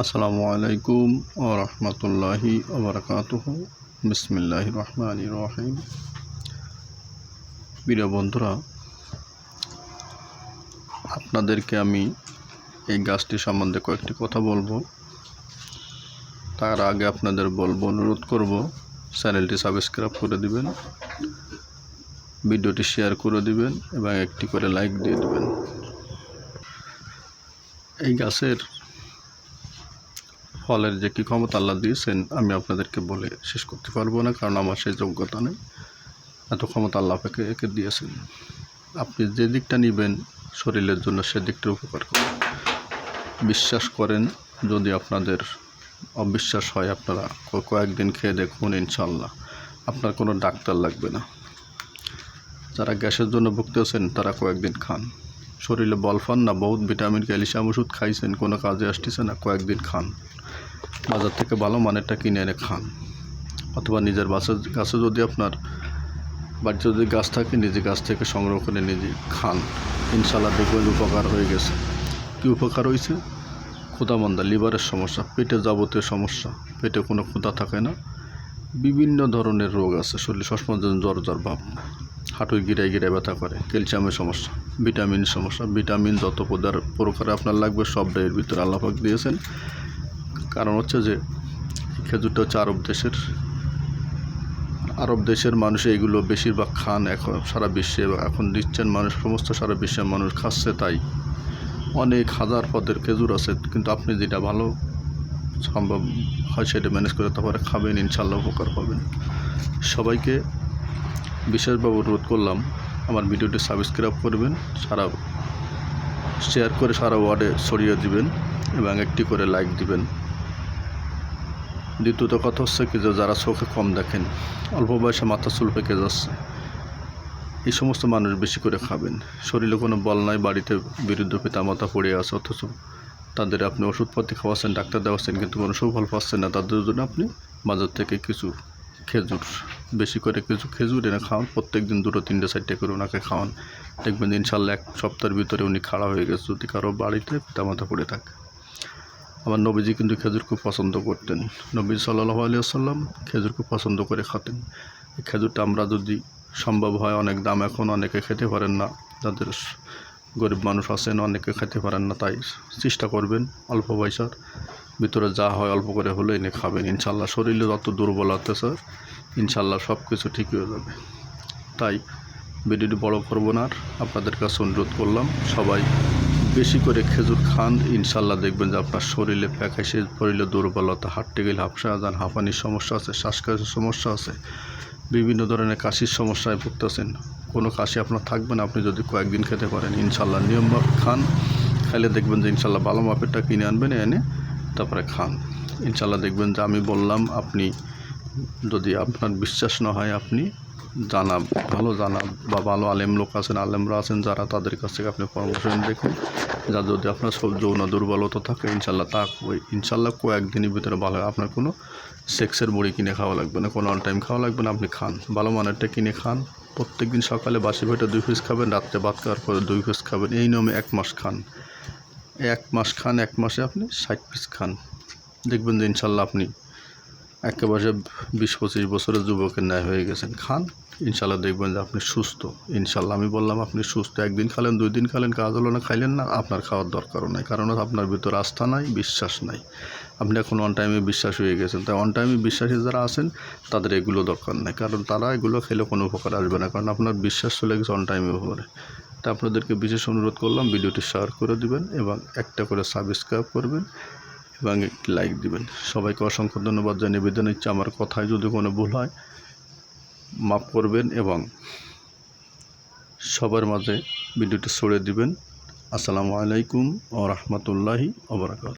আসসালামু আলাইকুম ও রহমতুল্লাহি ওবরাকাতুহ। বিসমিল্লাহ রহমান রহিম প্রিয় বন্ধুরা, আপনাদেরকে আমি এই গাছটি সম্বন্ধে কয়েকটি কথা বলব। তার আগে আপনাদের বলব, অনুরোধ করব, চ্যানেলটি সাবস্ক্রাইব করে দিবেন, ভিডিওটি শেয়ার করে দিবেন এবং একটি করে লাইক দিয়ে দেবেন। এই গাছের ফলের যে কী ক্ষমতা আল্লাহ দিয়েছেন, আমি আপনাদেরকে বলে শেষ করতে পারব না, কারণ আমার সেই যোগ্যতা নেই। এত ক্ষমতা আল্লাহ আপনাকে একে দিয়েছেন। আপনি যে দিকটা নেবেন, শরীরের জন্য সে দিকটা উপকার করেন বিশ্বাস করেন, যদি আপনাদের অবিশ্বাস হয়, আপনারা কয়েকদিন খেয়ে দেখুন ইনশাল্লাহ আপনার কোনো ডাক্তার লাগবে না। যারা গ্যাসের জন্য ভুগতেছেন তারা কয়েকদিন খান। শরীরে বল পান না, বহুত ভিটামিন, ক্যালসিয়াম ওষুধ খাইছেন, কোনো কাজে আসতেছে না, কয়েকদিন খান। বাজার থেকে ভালো মানেরটা কিনে এনে খান। অথবা নিজের বাসের গাছে যদি আপনার বাড়িতে যদি গাছ থাকে, নিজে গাছ থেকে সংগ্রহ করে নিজে খান। ইনশাল্লাহ দেখবেন উপকার হয়ে গেছে। কী উপকার হয়েছে? ক্ষুদামন্দা লিভারের সমস্যা, পেটে যাবতীয় সমস্যা। পেটে কোনো ক্ষুদা থাকে না। বিভিন্ন ধরনের রোগ আছে, শরীর সবসময় যেন জ্বর জ্বর, ভাব। হাঁটুয় গিরায় গিরায় ব্যথা করে, ক্যালসিয়ামের সমস্যা ভিটামিন সমস্যা। ভিটামিন যত প্রকারে আপনার লাগবে সব এর ভিতরে আল্লাপাক দিয়েছেন। কারণ হচ্ছে যে খেজুরটা হচ্ছে আরব দেশের। আরব দেশের মানুষ এগুলো বেশিরভাগ খান এখন সারা বিশ্বে এবং এখন দিচ্ছেন মানুষ, সমস্ত সারা বিশ্বের মানুষ খাচ্ছে তাই। অনেক হাজার পদের খেজুর আছে, কিন্তু আপনি যেটা ভালো সম্ভব হয় সেটা ম্যানেজ করে তারপরে খাবেন ইনশাল্লাহ উপকার পাবেন। সবাইকে বিশেষভাবে অনুরোধ করলাম, আমার ভিডিওটি সাবস্ক্রাইব করবেন, সারা শেয়ার করে সারা ওয়ার্ডে ছড়িয়ে দিবেন এবং একটি করে লাইক দিবেন। দ্বিতীয়ত কথা হচ্ছে কি যে যারা চোখে কম দেখেন, অল্প বয়সে মাথা চুল পেকে যাচ্ছে, এই সমস্ত মানুষ বেশি করে খাবেন। শরীরে কোনো বল নাই, বাড়িতে বিরুদ্ধ পিতামাতা পড়ে আছে, অথচ তাদের আপনি ওষুধপাতি খাওয়াচ্ছেন, ডাক্তার দেওয়াচ্ছেন কিন্তু কোনো সুফল পাচ্ছেন না, তাদের জন্য আপনি বাজার থেকে কিছু খেজুর, বেশি করে কিছু খেজুর এনে খাওয়ান প্রত্যেক দিন দুটো, তিনটে, চারটে করে ওনাকে খাওয়ান। দেখবেন ইনশাল্লাহ এক সপ্তাহের ভিতরে উনি খাড়া হয়ে গেছে, যদি কারও বাড়িতে পিতামাতা পড়ে থাকে। আমার নবীজি কিন্তু খেজুর খুব পছন্দ করতেন। নবী সাল্লাহ আলিয়াল্লাম খেজুর খুব পছন্দ করে খাতেন। এই খেজুরটা আমরা যদি সম্ভব হয় অনেক দাম এখন অনেকে খেতে পারেন না। যাদের গরিব মানুষ আছেন অনেকে খেতে পারেন না, তাই চেষ্টা করবেন অল্প পয়সার ভিতরে যা হয় অল্প করে হলে এনে খাবেন। ইনশাল্লাহ শরীরে যত দুর্বল দুর্বলতা স্যার ইনশাল্লাহ সব কিছু ঠিক হয়ে যাবে। তাই ভিডিওটি বড় করব না আর আপনাদের কাছে অনুরোধ করলাম, সবাই বেশি করে খেজুর খান, ইনশাল্লাহ দেখবেন যে আপনার শরীরে প্যাকাশে শরীরে দুর্বলতা, হাঁটতে গেলে হাফসা যান হাঁপানির সমস্যা আছে শ্বাসকষ্টের সমস্যা আছে, বিভিন্ন ধরনের কাশির সমস্যায় ভুগতেছেন। কোনো কাশি আপনার থাকবে না, আপনি যদি কয়েকদিন খেতে পারেন, ইনশাল্লাহ নিয়ম মাফ খান। খাইলে দেখবেন যে ইনশাল্লাহ ভালো মাপেরটা কিনে আনবেন, এনে তারপরে খান। ইনশাল্লাহ দেখবেন যে আমি বললাম, আপনি যদি আপনার বিশ্বাস না হয়, আপনি জানা ভালো জানা বা ভালো আলেম লোক আছেন, আলেমরা আছেন যারা তাদের কাছ থেকে আপনি পরামর্শ দেখুন। যা যদি আপনার সব যৌন দুর্বলতা থাকে ইনশাল্লাহ তা ওই ইনশাল্লাহ কয়েকদিনের ভিতরে ভালো। আপনার কোনো সেক্সের বড়ি কিনে খাওয়া লাগবে না, কোনো অন টাইম খাওয়া লাগবে না, আপনি খান। ভালো মানেরটা কিনে খান। প্রত্যেক দিন সকালে বাসি পেটে দুই পিস খাবেন, রাত্রে ভাত খাওয়ার পরে দুই পিস খাবেন, এই নিয়মে এক মাস খান। এক মাস খান, এক মাসে আপনি ষাট পিস খান। দেখবেন যে ইনশাল্লাহ আপনি একেবারে বিশ পঁচিশ বছরের যুবকের ন্যায় হয়ে গেছেন। খান, ইনশাল্লাহ দেখবেন যে আপনি সুস্থ। ইনশাল্লাহ আমি বললাম আপনি সুস্থ। একদিন খালেন, দুই দিন খালেন, কাজ হলো না, খাইলেন না, আপনার খাওয়ার দরকারও নাই। কারণ আপনার ভিতর আস্থা নাই, বিশ্বাস নাই। আপনি এখন অন টাইমে বিশ্বাস হয়ে গেছেন। তাই অন টাইমে বিশ্বাসী যারা আছেন, তাদের এগুলো দরকার নেই। কারণ তারা এগুলো খেলে কোনো উপকার আসবে না। কারণ আপনার বিশ্বাস চলে গেছে অন টাইমে উপরে। তা আপনাদেরকে বিশেষ অনুরোধ করলাম, ভিডিওটি শেয়ার করে দিবেন এবং একটা করে সাবস্ক্রাইব করবেন। এবং একটি লাইক দিবেন। সবাইকে অসংখ্য ধন্যবাদ যে নিবেদন ইচ্ছে আমার কথায় যদি কোনো ভুল হয়, মাফ করবেন এবং সবার মাঝে ভিডিওটি ছড়িয়ে দিবেন। আসসালামু আলাইকুম ও রহমতুল্লাহি ওবরাকাত